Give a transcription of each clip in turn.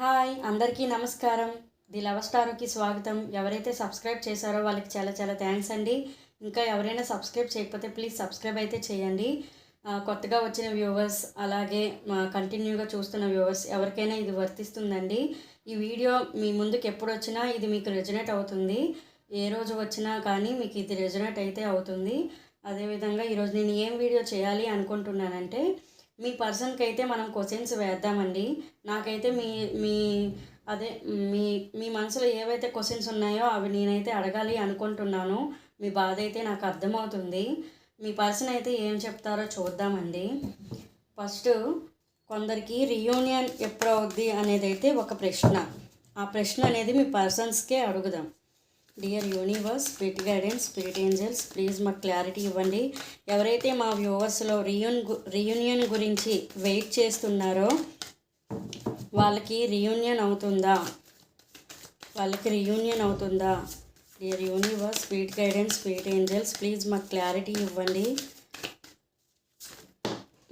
Hi అందరికీ నమస్కారం. The love స్టార్కి స్వాగతం. ఎవరైతే సబ్స్క్రైబ్ చేశారో వాళ్ళకి చాలా చాలా థ్యాంక్స్ అండి. ఇంకా ఎవరైనా సబ్స్క్రైబ్ చేయకపోతే ప్లీజ్ సబ్స్క్రైబ్ అయితే చేయండి. కొత్తగా వచ్చిన వ్యూవర్స్ అలాగే మా కంటిన్యూగా చూస్తున్న వ్యూవర్స్ ఎవరికైనా ఇది వర్తిస్తుందండి. ఈ వీడియో మీ ముందుకు ఎప్పుడు వచ్చినా ఇది మీకు రెజనేట్ అవుతుంది. ఏ రోజు వచ్చినా కానీ మీకు ఇది రెజనేట్ అయితే అవుతుంది. అదేవిధంగా ఈరోజు నేను ఏం వీడియో చేయాలి అనుకుంటున్నానంటే మీ పర్సన్కి అయితే మనం క్వశ్చన్స్ వేద్దామండి. నాకైతే మీ మీ అదే మీ మీ మనసులో ఏవైతే క్వశ్చన్స్ ఉన్నాయో అవి నేనైతే అడగాలి అనుకుంటున్నాను. మీ బాధ అయితే నాకు అర్థమవుతుంది. మీ పర్సన్ అయితే ఏం చెప్తారో చూద్దామండి. ఫస్ట్ కొందరికి రియూనియన్ ఎప్పుడు అవుద్ది అనేది అయితే ఒక ప్రశ్న. ఆ ప్రశ్న అనేది మీ పర్సన్స్కే అడుగుదాం. Dear universe spirit guidance spirit angels please మాకు క్లారిటీ ఇవ్వండి. ఎవరైతే మా వ్యూవర్స్లో రియూన్ రియూనియన్ గురించి వెయిట్ చేస్తున్నారో వాళ్ళకి రియూనియన్ అవుతుందా? వాళ్ళకి రియూనియన్ అవుతుందా? Dear universe spirit guidance spirit angels please మాకు క్లారిటీ ఇవ్వండి.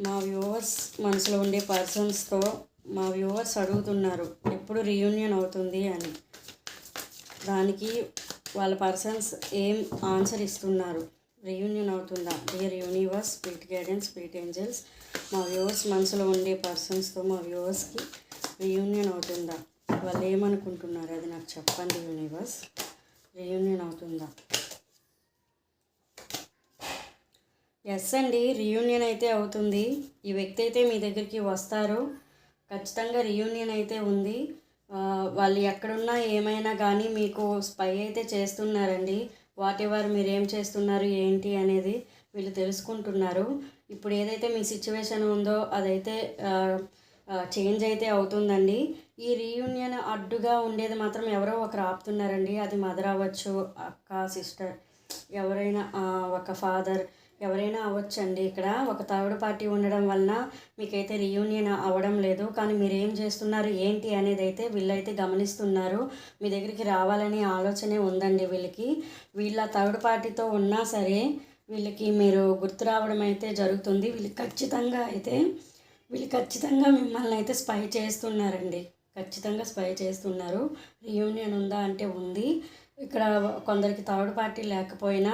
మా వ్యూవర్స్ మనసులో ఉండే పర్సన్స్తో మా వ్యూవర్స్ అడుగుతున్నారు ఎప్పుడు రీయూనియన్ అవుతుంది? అని. దానికి వాళ్ళ పర్సన్స్ ఏం ఆన్సర్ ఇస్తున్నారు? రియూనియన్ అవుతుందా? Dear universe spirit guidance spirit angels మా వ్యూవర్స్ మనసులో ఉండే పర్సన్స్తో మా వ్యూవర్స్కి రియూనియన్ అవుతుందా? వాళ్ళు ఏమనుకుంటున్నారు? అది నాకు చెప్పండి యూనివర్స్ రియూనియన్ అవుతుందా? ఎస్ అండి రియూనియన్ అయితే అవుతుంది. ఈ వ్యక్తి అయితే మీ దగ్గరికి వస్తారు. ఖచ్చితంగా రియూనియన్ అయితే ఉంది. వాళ్ళు ఎక్కడున్నా ఏమైనా కానీ మీకు స్పై అయితే చేస్తున్నారండి. వాట్ ఎవర్ మీరు ఏం చేస్తున్నారు ఏంటి అనేది వీళ్ళు తెలుసుకుంటున్నారు. ఇప్పుడు ఏదైతే మీ సిచ్యువేషన్ ఉందో అదైతే చేంజ్ అయితే అవుతుందండి. ఈ రీయూనియన్ అడ్డుగా ఉండేది మాత్రం ఎవరో ఒకరు ఆపుతున్నారండి. అది మదర్ అవ్వచ్చు అక్క సిస్టర్ ఎవరైనా ఒక ఫాదర్ ఎవరైనా అవ్వచ్చండి. ఇక్కడ ఒక థర్డ్ పార్టీ ఉండడం వలన మీకైతే రియూనియన్ అవ్వడం లేదు. కానీ మీరు ఏం చేస్తున్నారు ఏంటి అనేది అయితే వీళ్ళైతే గమనిస్తున్నారు. మీ దగ్గరికి రావాలనే ఆలోచనే ఉందండి వీళ్ళకి. వీళ్ళ థర్డ్ పార్టీతో ఉన్నా సరే వీళ్ళకి మీరు గుర్తు రావడం అయితే జరుగుతుంది. వీళ్ళు ఖచ్చితంగా అయితే వీళ్ళు ఖచ్చితంగా మిమ్మల్ని అయితే స్పై చేస్తున్నారండి. ఖచ్చితంగా స్పై చేస్తున్నారు. రియూనియన్ ఉందా అంటే ఉంది. ఇక్కడ కొందరికి థర్డ్ పార్టీ లేకపోయినా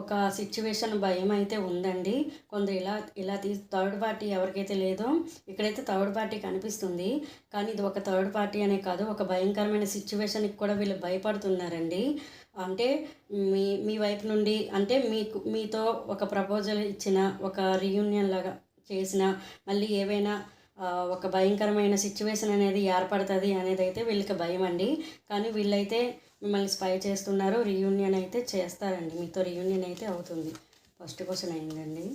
ఒక సిచ్యువేషన్ భయం అయితే ఉందండి. కొందరు ఇలా ఇలా తీ థర్డ్ పార్టీ ఎవరికైతే లేదో ఇక్కడైతే థర్డ్ పార్టీ కనిపిస్తుంది. కానీ ఇది ఒక థర్డ్ పార్టీ అనే కాదు ఒక భయంకరమైన సిచ్యువేషన్కి కూడా వీళ్ళు భయపడుతున్నారండి. అంటే మీ మీ వైపు నుండి అంటే మీకు మీతో ఒక ప్రపోజల్ ఇచ్చిన ఒక రీయూనియన్ లాగా చేసిన మళ్ళీ ఏవైనా ఒక భయంకరమైన సిచ్యువేషన్ అనేది ఏర్పడుతుంది అనేది అయితే వీళ్ళకి భయం అండి కానీ వీళ్ళైతే మిమ్మల్ని స్పై చేస్తున్నారు రీయూనియన్ అయితే చేస్తారండి. మీతో రీయూనియన్ అయితే అవుతుంది. ఫస్ట్ క్వశ్చన్ అయిందండి.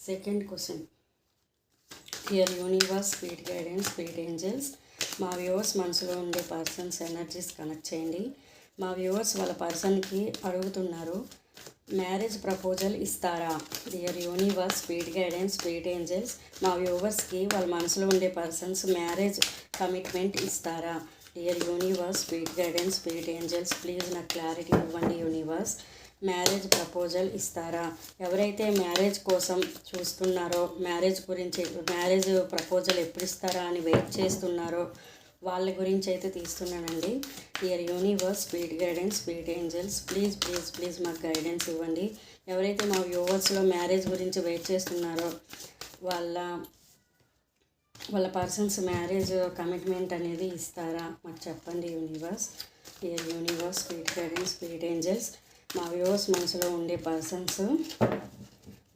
Second question here universe speed guidance speed angels మా వ్యూవర్స్ మనసులో ఉండే పర్సన్స్ ఎనర్జీస్ కనెక్ట్ చేయండి. మా వ్యూవర్స్ వాళ్ళ పర్సన్కి అడుగుతున్నారు మ్యారేజ్ ప్రపోజల్ ఇస్తారా? Dear universe speed guidance speed angels మా వ్యూవర్స్కి వాళ్ళ మనసులో ఉండే పర్సన్స్ మ్యారేజ్ కమిట్మెంట్ ఇస్తారా? Dear universe speed guidance speed angels please నాకు క్లారిటీ ఇవ్వండి యూనివర్స్ మ్యారేజ్ ప్రపోజల్ ఇస్తారా? ఎవరైతే మ్యారేజ్ కోసం చూస్తున్నారో మ్యారేజ్ గురించి మ్యారేజ్ ప్రపోజల్ ఎప్పుడు ఇస్తారా అని వెయిట్ చేస్తున్నారో వాళ్ళ గురించి అయితే తీస్తున్నానండి. Dear universe speed guidance speed angels please please please మాకు గైడెన్స్ ఇవ్వండి. ఎవరైతే మా వ్యూవర్స్లో మ్యారేజ్ గురించి వెయిట్ చేస్తున్నారో వాళ్ళ వాళ్ళ పర్సన్స్ మ్యారేజ్ కమిట్మెంట్ అనేది ఇస్తారా? మాకు చెప్పండి universe dear universe speed guidance speed angels మా వ్యూవర్స్ మనసులో ఉండే పర్సన్స్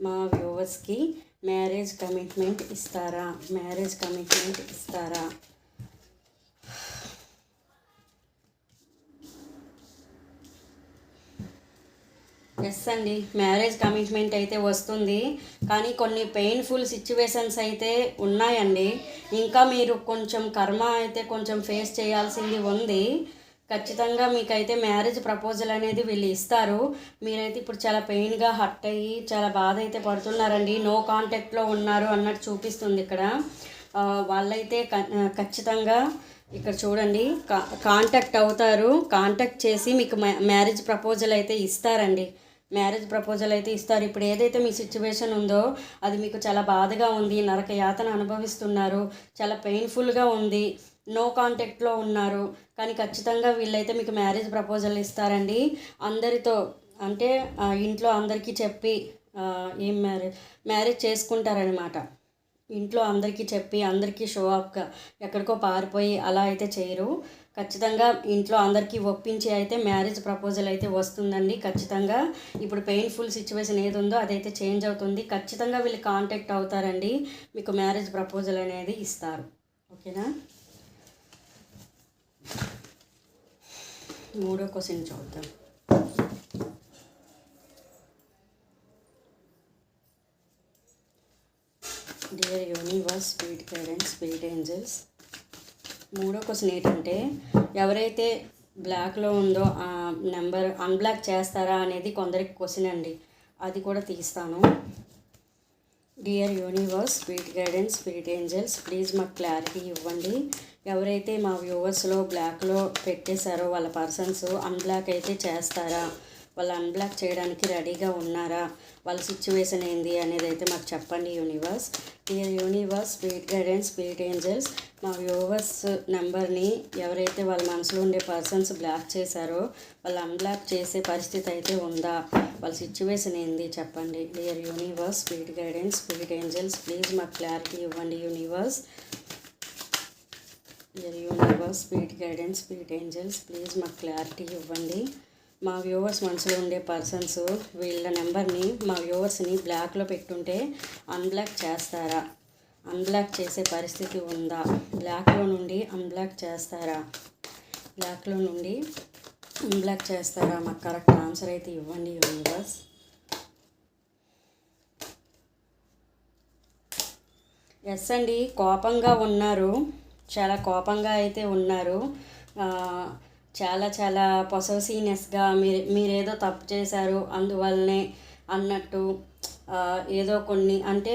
మా వ్యూవర్స్కి మ్యారేజ్ కమిట్మెంట్ ఇస్తారా? మ్యారేజ్ కమిట్మెంట్ ఇస్తారా? ఎస్ అండి. మ్యారేజ్ కమిట్మెంట్ అయితే వస్తుంది. కానీ కొన్ని పెయిన్ఫుల్ సిచ్యువేషన్స్ అయితే ఉన్నాయండి. ఇంకా మీరు కొంచెం కర్మ అయితే కొంచెం ఫేస్ చేయాల్సింది ఉంది. ఖచ్చితంగా మీకైతే మ్యారేజ్ ప్రపోజల్ అనేది వీళ్ళు ఇస్తారు. మీరైతే ఇప్పుడు చాలా పెయిన్గా హర్ట్ అయ్యి చాలా బాధ అయితే పడుతున్నారండి. నో కాంటాక్ట్లో ఉన్నారు అన్నట్టు చూపిస్తుంది ఇక్కడ. వాళ్ళైతే క- ఖచ్చితంగా ఇక్కడ చూడండి. కా కాంటాక్ట్ అవుతారు. కాంటాక్ట్ చేసి మీకు మ్యా- మ్యారేజ్ ప్రపోజల్ అయితే ఇస్తారండి. మ్యారేజ్ ప్రపోజల్ అయితే ఇస్తారు. ఇప్పుడు ఏదైతే మీ సిచ్యువేషన్ ఉందో అది మీకు చాలా బాధగా ఉంది నరక యాతన అనుభవిస్తున్నారు చాలా పెయిన్ఫుల్గా ఉంది నో కాంటాక్ట్లో ఉన్నారు కానీ ఖచ్చితంగా వీళ్ళైతే మీకు మ్యారేజ్ ప్రపోజల్ ఇస్తారండి. అందరితో అంటే ఇంట్లో అందరికీ చెప్పి ఏం మ్యారేజ్ మ్యారేజ్ చేసుకుంటారనమాట ఇంట్లో అందరికీ చెప్పి అందరికీ షో ఆఫ్గా ఎక్కడికో పారిపోయి అలా అయితే చేయరు. ఖచ్చితంగా ఇంట్లో అందరికీ ఒప్పించి అయితే మ్యారేజ్ ప్రపోజల్ అయితే వస్తుందండి ఖచ్చితంగా. ఇప్పుడు పెయిన్ఫుల్ సిచ్యువేషన్ ఏది ఉందో అదైతే చేంజ్ అవుతుంది. ఖచ్చితంగా వీళ్ళు కాంటాక్ట్ అవుతారండి. మీకు మ్యారేజ్ ప్రపోజల్ అనేది ఇస్తారు. ఓకేనా? మూడో క్వశ్చన్ చూద్దాం. Dear universe sweet parents sweet angels మూడో క్వశ్చన్ ఏంటంటే ఎవరైతే బ్లాక్లో ఉందో ఆ నెంబర్ అన్బ్లాక్ చేస్తారా అనేది కొందరికి క్వశ్చన్ అండి. అది కూడా తీస్తాను. Dear universe speed guidance speed angels please మాకు క్లారిటీ ఇవ్వండి. ఎవరైతే మా వ్యూవర్స్లో బ్లాక్లో పెట్టేశారో వాళ్ళ పర్సన్స్ అన్బ్లాక్ అయితే చేస్తారా? వాళ్ళు అన్బ్లాక్ చేయడానికి రెడీగా ఉన్నారా? వాళ్ళ సిచ్యువేషన్ ఏంది అనేది అయితే మాకు చెప్పండి universe dear universe speed guidance speed angels మా వ్యూవర్స్ నెంబర్ని ఎవరైతే వాళ్ళ మనసులో ఉండే పర్సన్స్ బ్లాక్ చేశారో వాళ్ళు అన్బ్లాక్ చేసే పరిస్థితి అయితే ఉందా? వాళ్ళ సిచ్యువేషన్ ఏంది చెప్పండి. Dear universe speed guidance speed angels please మాకు క్లారిటీ ఇవ్వండి universe dear universe speed guidance speed angels please మాకు క్లారిటీ ఇవ్వండి. మా వ్యూవర్స్ మనసులో ఉండే పర్సన్స్ వీళ్ళ నెంబర్ని మా వ్యూవర్స్ని బ్లాక్లో పెట్టుంటే అన్బ్లాక్ చేస్తారా? అన్బ్లాక్ చేసే పరిస్థితి ఉందా? బ్లాక్లో నుండి అన్బ్లాక్ చేస్తారా? బ్లాక్లో నుండి అన్బ్లాక్ చేస్తారా? మాకు కరెక్ట్ ఆన్సర్ అయితే ఇవ్వండి వ్యూవర్స్. ఎస్ అండి. కోపంగా ఉన్నారు. చాలా కోపంగా అయితే ఉన్నారు. చాలా చాలా పొసెసివ్నెస్గా మీరు మీరేదో తప్పు చేశారు అందువల్లనే అన్నట్టు ఏదో కొన్ని అంటే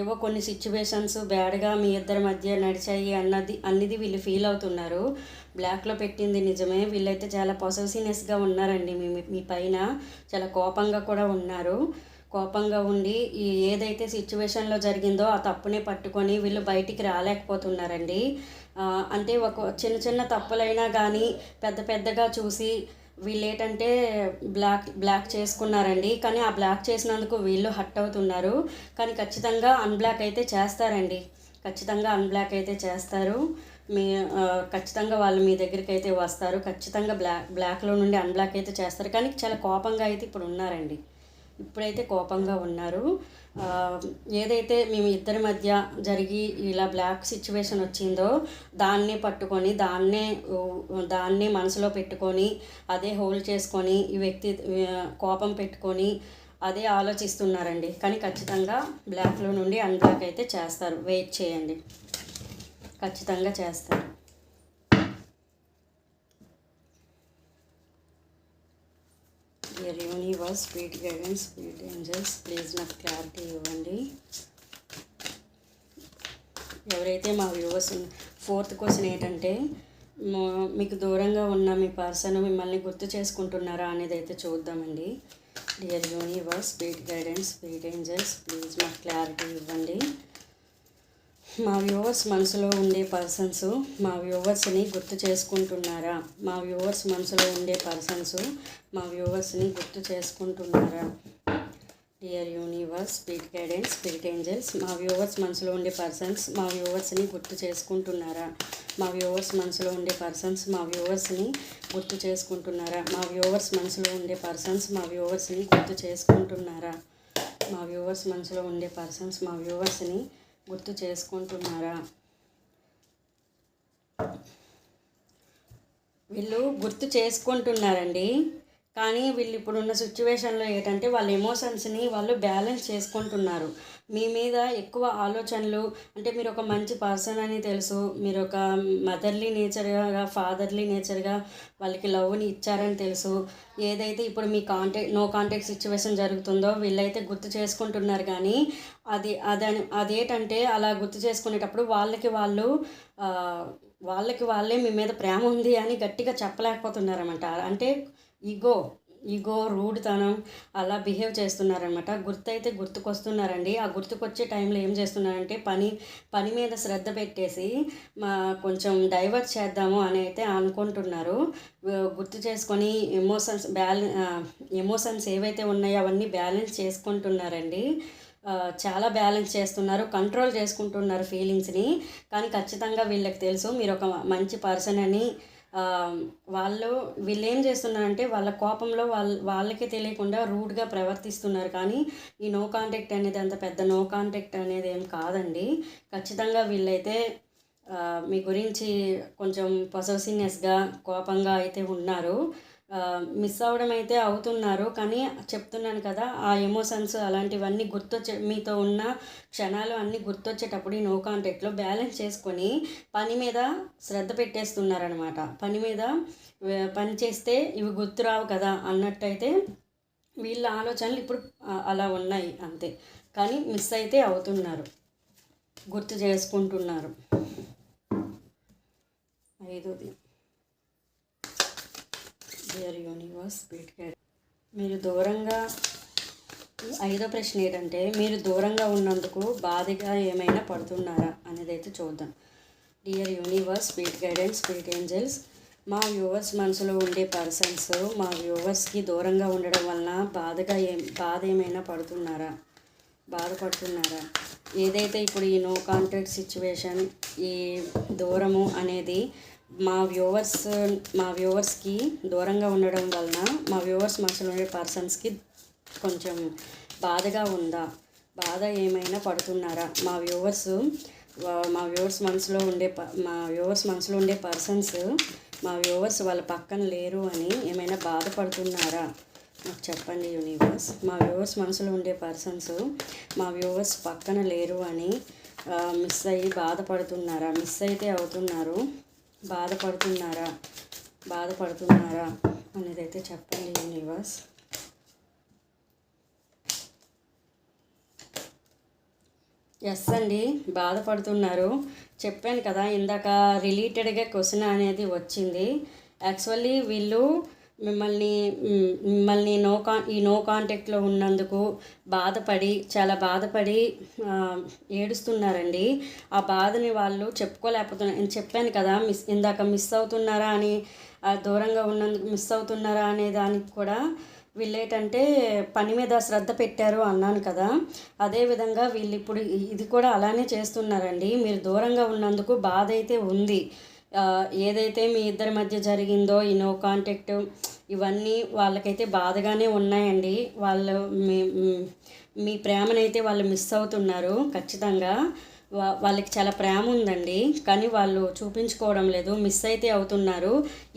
ఏవో కొన్ని సిచ్యువేషన్స్ బ్యాడ్గా మీ ఇద్దరి మధ్య నడిచాయి అన్నది అన్నది వీళ్ళు ఫీల్ అవుతున్నారు. బ్లాక్లో పెట్టింది నిజమే. వీళ్ళైతే చాలా పొసెసివ్నెస్గా ఉన్నారండి మీ మీ పైన. చాలా కోపంగా కూడా ఉన్నారు. కోపంగా ఉండి ఈ ఏదైతే సిచ్యువేషన్లో జరిగిందో ఆ తప్పునే పట్టుకొని వీళ్ళు బయటికి రాలేకపోతున్నారండి. అంటే ఒక చిన్న చిన్న తప్పులైనా కానీ పెద్ద పెద్దగా చూసి వీళ్ళు ఏంటంటే బ్లాక్ బ్లాక్ చేసుకున్నారండి. కానీ ఆ బ్లాక్ చేసినందుకు వీళ్ళు హట్ అవుతున్నారు. కానీ ఖచ్చితంగా అన్బ్లాక్ అయితే చేస్తారండి. ఖచ్చితంగా అన్బ్లాక్ అయితే చేస్తారు. మీ ఖచ్చితంగా వాళ్ళు మీ దగ్గరికి అయితే వస్తారు. ఖచ్చితంగా బ్లాక్ బ్లాక్లో నుండి అన్బ్లాక్ అయితే చేస్తారు. కానీ చాలా కోపంగా అయితే ఇప్పుడు ఉన్నారండి. ఇప్పుడైతే కోపంగా ఉన్నారు. ఏదైతే మేము ఇద్దరి మధ్య జరిగి ఇలా బ్లాక్ సిచ్యువేషన్ వచ్చిందో దాన్నే పట్టుకొని దాన్నే దాన్నే మనసులో పెట్టుకొని అదే హోల్డ్ చేసుకొని ఈ వ్యక్తి కోపం పెట్టుకొని అదే ఆలోచిస్తున్నారండి. కానీ ఖచ్చితంగా బ్లాక్లో నుండి అన్బ్లాక్ అయితే చేస్తారు. వెయిట్ చేయండి. ఖచ్చితంగా చేస్తారు. Dear universe sweet guidance sweet angels please నాకు క్లారిటీ ఇవ్వండి. ఎవరైతే మా వ్యూవర్స్ ఫోర్త్ క్వశ్చన్ ఏంటంటే మీకు దూరంగా ఉన్న మీ పర్సన్ మిమ్మల్ని గుర్తు చేసుకుంటున్నారా అనేది అయితే చూద్దామండి. Dear universe speed guidance speed angels please మాకు క్లారిటీ ఇవ్వండి. మా వ్యూవర్స్ మనసులో ఉండే పర్సన్స్ మా వ్యూవర్స్ని గుర్తు చేసుకుంటున్నారా? మా వ్యూవర్స్ మనసులో ఉండే పర్సన్స్ మా వ్యూవర్స్ని గుర్తు చేసుకుంటున్నారా? Dear universe speed guidance speed angels మా వ్యూవర్స్ మనసులో ఉండే పర్సన్స్ మా వ్యూవర్స్ని గుర్తు చేసుకుంటున్నారా? మా వ్యూవర్స్ మనసులో ఉండే పర్సన్స్ మా వ్యూవర్స్ని గుర్తు చేసుకుంటున్నారా? మా వ్యూవర్స్ మనసులో ఉండే పర్సన్స్ మా వ్యూవర్స్ని గుర్తు చేసుకుంటున్నారా? మా వ్యూవర్స్ మనసులో ఉండే పర్సన్స్ మా వ్యూవర్స్ని గుర్తు చేసుకుంటున్నారా? వీళ్ళు గుర్తు చేసుకుంటున్నారండి. కానీ వీళ్ళు ఇప్పుడున్న సిచ్యువేషన్లో ఏంటంటే వాళ్ళ ఎమోషన్స్ని వాళ్ళు బ్యాలెన్స్ చేసుకుంటున్నారు. మీ మీద ఎక్కువ ఆలోచనలు అంటే మీరు ఒక మంచి పర్సన్ అని తెలుసు మీరు ఒక మదర్లీ నేచర్గా ఫాదర్లీ నేచర్గా వాళ్ళకి లవ్ని ఇచ్చారని తెలుసు. ఏదైతే ఇప్పుడు మీ కాంటాక్ట్ నో కాంటాక్ట్ సిచ్యువేషన్ జరుగుతుందో వీళ్ళైతే గుర్తు చేసుకుంటున్నారు కానీ అది అదని అదేంటంటే అలా గుర్తు చేసుకునేటప్పుడు వాళ్ళకి వాళ్ళు వాళ్ళకి వాళ్ళే మీ మీద ప్రేమ ఉంది అని గట్టిగా చెప్పలేకపోతున్నారన్నమాట. అంటే ఈగో ఈగో రూడ్తనం అలా బిహేవ్ చేస్తున్నారనమాట గుర్తయితే గుర్తుకొస్తున్నారండి. ఆ గుర్తుకొచ్చే టైంలో ఏం చేస్తున్నారంటే పని పని మీద శ్రద్ధ పెట్టేసి మా కొంచెం డైవర్ట్ చేద్దాము అని అయితే అనుకుంటున్నారు. గుర్తు చేసుకొని ఎమోషన్స్ బ్యాలెన్ ఎమోషన్స్ ఏవైతే ఉన్నాయో అవన్నీ బ్యాలెన్స్ చేసుకుంటున్నారండి. చాలా బ్యాలెన్స్ చేస్తున్నారు కంట్రోల్ చేసుకుంటున్నారు ఫీలింగ్స్ని. కానీ ఖచ్చితంగా వీళ్ళకి తెలుసు మీరు ఒక మంచి పర్సన్ అని వాళ్ళు వీళ్ళు ఏం చేస్తున్నారంటే వాళ్ళ కోపంలో వాళ్ళ వాళ్ళకే తెలియకుండా రూడ్గా ప్రవర్తిస్తున్నారు. కానీ ఈ నో కాంటాక్ట్ అనేది అంత పెద్ద నో కాంటాక్ట్ అనేది ఏం కాదండి. ఖచ్చితంగా వీళ్ళైతే మీ గురించి కొంచెం పొసెసివ్నెస్గా కోపంగా అయితే ఉన్నారు. మిస్ అవ్వడం అయితే అవుతున్నారు. కానీ చెప్తున్నాను కదా ఆ ఎమోషన్స్ అలాంటివన్నీ గుర్తొచ్చే మీతో ఉన్న క్షణాలు అన్నీ గుర్తొచ్చేటప్పుడు ఈ నో కాంటాక్ట్లో బ్యాలెన్స్ చేసుకొని పని మీద శ్రద్ధ పెట్టేస్తున్నారనమాట పని మీద పని చేస్తే ఇవి గుర్తురావు కదా అన్నట్టయితే వీళ్ళ ఆలోచనలు ఇప్పుడు అలా ఉన్నాయి అంతే. కానీ మిస్ అయితే అవుతున్నారు. గుర్తు చేసుకుంటున్నారు. ఐదోది. డియర్ యూనివర్స్ స్పీడ్ గైడ్ మీరు దూరంగా ఐదో ప్రశ్న ఏంటంటే మీరు దూరంగా ఉన్నందుకు బాధగా ఏమైనా పడుతున్నారా అనేది అయితే చూద్దాం. Dear universe speed guidance speed angels మా వ్యూవర్స్ మనసులో ఉండే పర్సన్స్ మా వ్యూవర్స్కి దూరంగా ఉండడం వలన బాధగా ఏం బాధ ఏమైనా పడుతున్నారా? బాధపడుతున్నారా? ఏదైతే ఇప్పుడు ఈ నో కాంటాక్ట్ సిచ్యువేషన్ ఈ దూరము అనేది మా వ్యూవర్స్ మా వ్యూవర్స్కి దూరంగా ఉండడం వలన మా వ్యూవర్స్ మనసులో ఉండే పర్సన్స్కి కొంచెం బాధగా ఉందా? బాధ ఏమైనా పడుతున్నారా? మా వ్యూవర్స్ మా వ్యూవర్స్ మనసులో ఉండే మా వ్యూవర్స్ మనసులో ఉండే పర్సన్స్ మా వ్యూవర్స్ వాళ్ళ పక్కన లేరు అని ఏమైనా బాధపడుతున్నారా? నాకు చెప్పండి యూనివర్స్. మా వ్యూవర్స్ మనసులో ఉండే పర్సన్స్ మా వ్యూవర్స్ పక్కన లేరు అని మిస్ అయ్యి బాధపడుతున్నారా? మిస్ అయితే అవుతున్నారు. బాధపడుతున్నారా? బాధపడుతున్నారా? అనేది అయితే చెప్పండి యూనివర్స్. ఎస్ అండి బాధపడుతున్నారు. చెప్పాను కదా ఇందాక రిలేటెడ్గా క్వశ్చన్ అనేది వచ్చింది. యాక్చువల్లీ వీళ్ళు మిమ్మల్ని మిమ్మల్ని నో కా ఈ నో కాంటాక్ట్లో ఉన్నందుకు బాధపడి చాలా బాధపడి ఏడుస్తున్నారండి. ఆ బాధని వాళ్ళు చెప్పుకోలేకపోతున్నారు నేను చెప్పాను కదా మిస్ ఇందాక మిస్ అవుతున్నారా అని దూరంగా ఉన్నందుకు మిస్ అవుతున్నారా అనే దానికి కూడా వీళ్ళేటంటే పని మీద శ్రద్ధ పెట్టారు అన్నాను కదా. అదేవిధంగా వీళ్ళు ఇప్పుడు ఇది కూడా అలానే చేస్తున్నారండి. మీరు దూరంగా ఉన్నందుకు బాధ అయితే ఉంది. ఏదైతే మీ ఇద్దరి మధ్య జరిగిందో ఈ నో కాంటాక్ట్ ఇవన్నీ వాళ్ళకైతే బాధగానే ఉన్నాయండి. వాళ్ళు మీ మీ ప్రేమనైతే వాళ్ళు మిస్ అవుతున్నారు ఖచ్చితంగా. వాళ్ళకి చాలా ప్రేమ ఉందండి. కానీ వాళ్ళు చూపించుకోవడం లేదు. మిస్ అయితే అవుతున్నారు.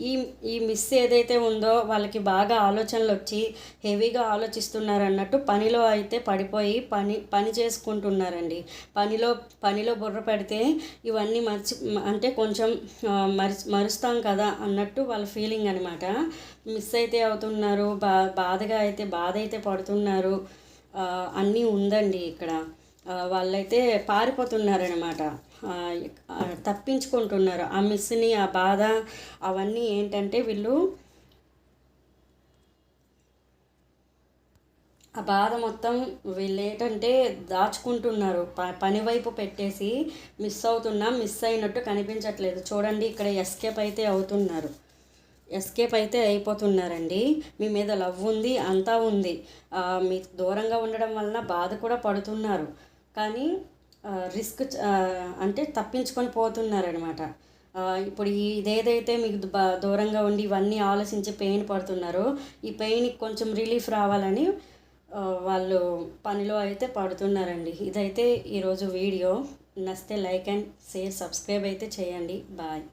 ఈ ఈ మిస్ ఏదైతే ఉందో వాళ్ళకి బాగా ఆలోచనలు వచ్చి హెవీగా ఆలోచిస్తున్నారు అన్నట్టు పనిలో అయితే పడిపోయి పని పని చేసుకుంటున్నారండి. పనిలో పనిలో బుర్ర పెడితే ఇవన్నీ మర్చి అంటే కొంచెం మరి మరుస్తాం కదా అన్నట్టు వాళ్ళ ఫీలింగ్ అనమాట మిస్ అయితే అవుతున్నారు. బా బాధగా అయితే బాధ అయితే పడుతున్నారు. అన్నీ ఉందండి ఇక్కడ. వాళ్ళైతే పారిపోతున్నారనమాట తప్పించుకుంటున్నారు. ఆ మిస్ని ఆ బాధ అవన్నీ ఏంటంటే వీళ్ళు ఆ బాధ మొత్తం వీళ్ళు ఏంటంటే దాచుకుంటున్నారు. ప పని వైపు పెట్టేసి మిస్ అవుతున్నా మిస్ అయినట్టు కనిపించట్లేదు. చూడండి ఇక్కడ ఎస్కేప్ అయితే అవుతున్నారు. ఎస్కేప్ అయితే అయిపోతున్నారండి. మీ మీద లవ్ ఉంది అంతా ఉంది. మీ దూరంగా ఉండడం వలన బాధ కూడా పడుతున్నారు. కానీ రిస్క్ అంటే తప్పించుకొని పోతున్నారనమాట ఇప్పుడు ఇదేదైతే మీకు దూరంగా ఉండి ఇవన్నీ ఆలోచించి పెయిన్ పడుతున్నారో ఈ పెయిన్కి కొంచెం రిలీఫ్ రావాలని వాళ్ళు పనిలో అయితే పడుతున్నారండి. ఇదైతే ఈరోజు వీడియో. నస్తే లైక్ అండ్ షేర్ సబ్స్క్రైబ్ అయితే చేయండి. బాయ్.